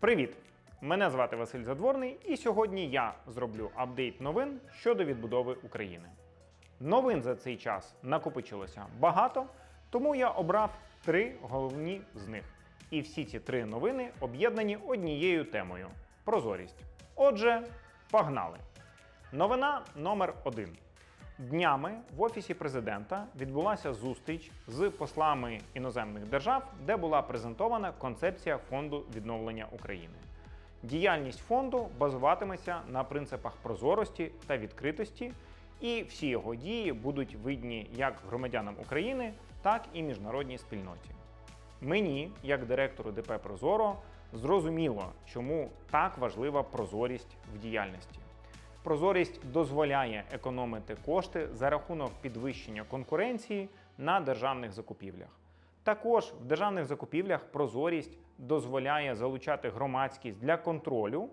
Привіт! Мене звати Василь Задворний, і сьогодні я зроблю апдейт новин щодо відбудови України. Новин за цей час накопичилося багато, тому я обрав три головні з них. І всі ці три новини об'єднані однією темою прозорість. Отже, погнали! Новина номер один. Днями в офісі президента відбулася зустріч з послами іноземних держав, де була презентована концепція фонду відновлення України. Діяльність фонду базуватиметься на принципах прозорості та відкритості, і всі його дії будуть видні як громадянам України, так і міжнародній спільноті. Мені, як директору ДП Прозоро, зрозуміло, чому так важлива прозорість в діяльності. Прозорість дозволяє економити кошти за рахунок підвищення конкуренції на державних закупівлях. Також в державних закупівлях прозорість дозволяє залучати громадськість для контролю,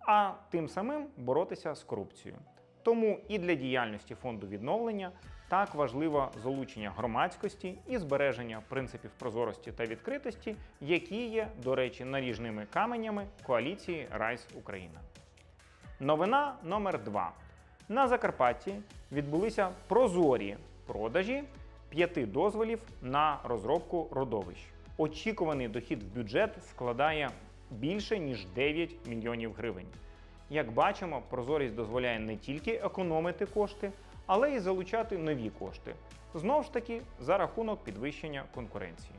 а тим самим боротися з корупцією. Тому і для діяльності фонду відновлення так важливо залучення громадськості і збереження принципів прозорості та відкритості, які є, до речі, наріжними каменями коаліції Райс Україна. Новина номер 2 На Закарпатті відбулися прозорі продажі п'яти дозволів на розробку родовищ. Очікуваний дохід в бюджет складає більше ніж 9 мільйонів гривень. Як бачимо, прозорість дозволяє не тільки економити кошти, але й залучати нові кошти. Знову ж таки, за рахунок підвищення конкуренції.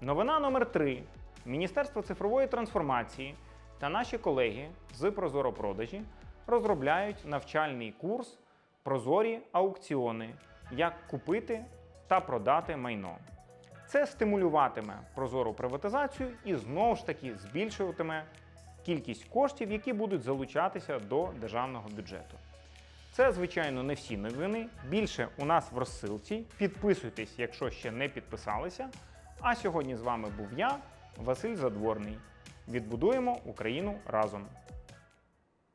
Новина номер 3 Міністерство цифрової трансформації та наші колеги з Прозоропродажі розробляють навчальний курс Прозорі аукціони, як купити та продати майно. Це стимулюватиме прозору приватизацію і знову ж таки збільшуватиме кількість коштів, які будуть залучатися до державного бюджету. Це, звичайно, не всі новини. Більше у нас в розсилці. Підписуйтесь, якщо ще не підписалися. А сьогодні з вами був я, Василь Задворний. Відбудуємо Україну разом.